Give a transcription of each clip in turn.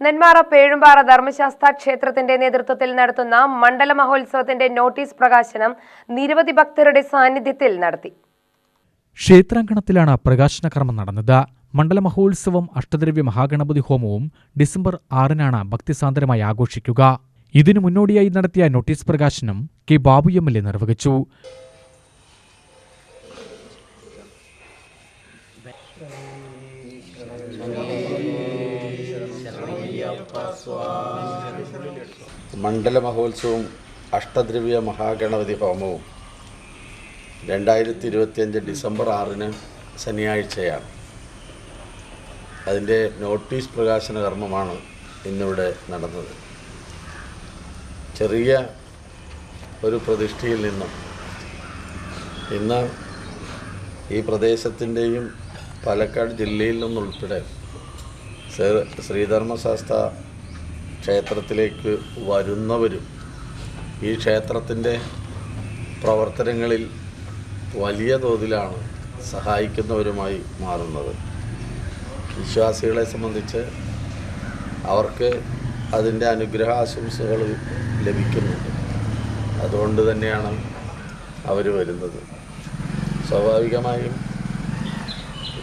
നെന്മാറ പേഴുമ്പാറ ധർമ്മശാസ്ത്ര ക്ഷേത്രത്തിന്റെ നേതൃത്വത്തിൽ നടത്തുന്ന മണ്ഡല മഹോത്സവത്തിന്റെ നോട്ടീസ് പ്രകാശനം നിരവധി ഭക്തരുടെ സാന്നിധ്യത്തിൽ നടത്തി. ക്ഷേത്രാങ്കണത്തിലാണ് പ്രകാശന കർമ്മം നടന്നത്. മണ്ഡല മഹോത്സവം അഷ്ടദ്രവ്യ മഹാഗണപതി ഹോമവും ഡിസംബർ ആറിനാണ് ഭക്തിസാന്ദ്രമായി ആഘോഷിക്കുക. ഇതിനു മുന്നോടിയായി നടത്തിയ നോട്ടീസ് പ്രകാശനം K Babu M L A നിർവഹിച്ചു. മണ്ഡല മഹോത്സവം അഷ്ടദ്രവ്യ മഹാഗണപതി ഹോമവും രണ്ടായിരത്തി ഇരുപത്തിയഞ്ച് ഡിസംബർ ആറിന് ശനിയാഴ്ചയാണ്. അതിന്റെ നോട്ടീസ് പ്രകാശന കർമ്മമാണ് ഇന്നിവിടെ നടന്നത്. ചെറിയ ഒരു പ്രതിഷ്ഠയിൽ നിന്നും ഇന്ന് ഈ പ്രദേശത്തിന്റെയും പാലക്കാട് ജില്ലയിൽ നിന്നുൾപ്പെടെ ശ്രീധർമ്മശാസ്ത്ര ക്ഷേത്രത്തിലേക്ക് വരുന്നവരും ഈ ക്ഷേത്രത്തിന്റെ പ്രവർത്തനങ്ങളിൽ വലിയ തോതിലാണ് സഹായിക്കുന്നവരുമായി മാറുന്നത്. വിശ്വാസികളെ സംബന്ധിച്ച് അവർക്ക് അതിന്റെ അനുഗ്രഹ ആശംസകൾ ലഭിക്കുന്നുണ്ട്. അതുകൊണ്ട് തന്നെയാണ് അവർ വരുന്നത്. സ്വാഭാവികമായും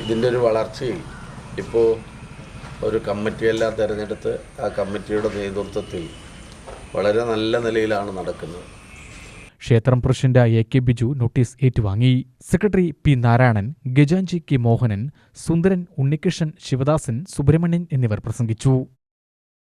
ഇതിന്റെ ഒരു വളർച്ചയിൽ ഇപ്പോൾ ഒരു കമ്മിറ്റിയെല്ലാം തിരഞ്ഞെടുത്ത് ആ കമ്മിറ്റിയുടെ നേതൃത്വത്തിൽ വളരെ നല്ല നിലയിലാണ് നടക്കുന്നത്. ക്ഷേത്രം president A K Biju notice ഏറ്റുവാങ്ങി. Secretary P Narayanan ഗജാൻജി K Mohanan Sundaran Unnikrishnan Sivadasan Subramanian എന്നിവർ പ്രസംഗിച്ചു.